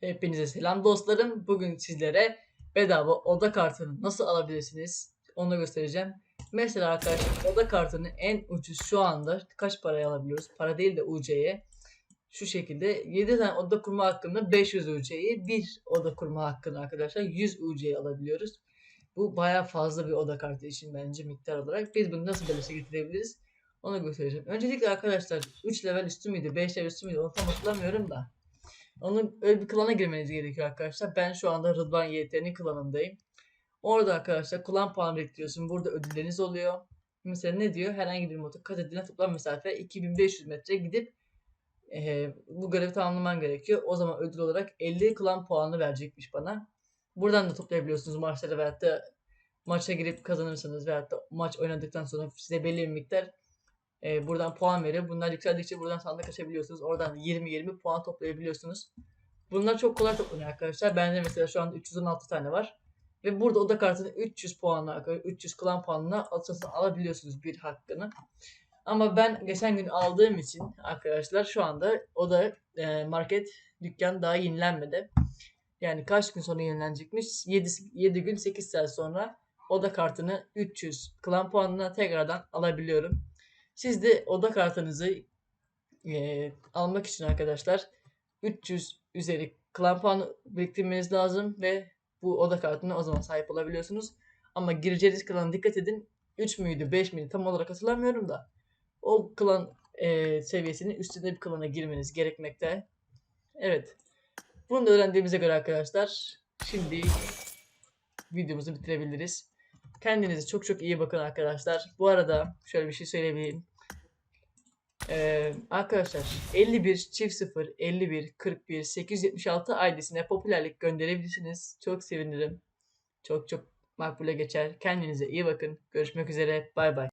Hepinize selam dostlarım. Bugün sizlere bedava oda kartını nasıl alabilirsiniz onu göstereceğim. Mesela arkadaşlar oda kartını en ucuz şu anda kaç paraya alabiliyoruz? Para değil de UC'ye. Şu şekilde 7 tane oda kurma hakkında 500 UC'yi bir oda kurma hakkında arkadaşlar 100 UC'yi alabiliyoruz. Bu baya fazla bir oda kartı için bence miktar olarak. Biz bunu nasıl balese getirebiliriz? Onu göstereceğim. Öncelikle arkadaşlar 3 level üstü müydü 5 level üstü müydü onu tam hatırlamıyorum da. Onun öyle bir klana girmeniz gerekiyor arkadaşlar. Ben şu anda Rıdvan YT'nin klanındayım. Orada arkadaşlar klan puanı biriktiriyorsun. Burada ödülleriniz oluyor. Mesela ne diyor? Herhangi bir motor kat edilen toplam mesafe 2500 metre gidip eee, bu görevi tamamlaman gerekiyor. O zaman ödül olarak 50 klan puanı verecekmiş bana. Buradan da toplayabiliyorsunuz maçlara veyahut da maça girip kazanırsanız veyahut da maç oynadıktan sonra size belli bir miktar e, buradan puan veriyor. Bunlar yükseldikçe buradan sandık açabiliyorsunuz. Oradan 20-20 puan toplayabiliyorsunuz. Bunlar çok kolay toplanıyor arkadaşlar. Bende mesela şu anda 316 tane var. Ve burada oda kartını 300 puanla, 300 klan puanına satın alabiliyorsunuz bir hakkını. Ama ben geçen gün aldığım için arkadaşlar şu anda oda e, market dükkan daha yenilenmedi. Yani kaç gün sonra yenilenecekmiş? 7, 7 gün 8 saat sonra oda kartını 300 klan puanına tekrardan alabiliyorum. Siz de oda kartınızı eee, almak için arkadaşlar 300 üzeri klan puanı biriktirmeniz lazım ve bu oda kartına o zaman sahip olabiliyorsunuz. Ama gireceğiniz klana dikkat edin. 3 müydü 5 miydi tam olarak hatırlamıyorum da. O klan eee, seviyesinin üstünde bir klana girmeniz gerekmekte. Evet. Bunu da öğrendiğimize göre arkadaşlar şimdi videomuzu bitirebiliriz. Kendinize çok çok iyi bakın arkadaşlar. Bu arada şöyle bir şey söyleyebileyim. Ee, arkadaşlar 51 çift 0 51 41 876 ailesine popülerlik gönderebilirsiniz. Çok sevinirim. Çok çok makbule geçer. Kendinize iyi bakın. Görüşmek üzere. Bay bay.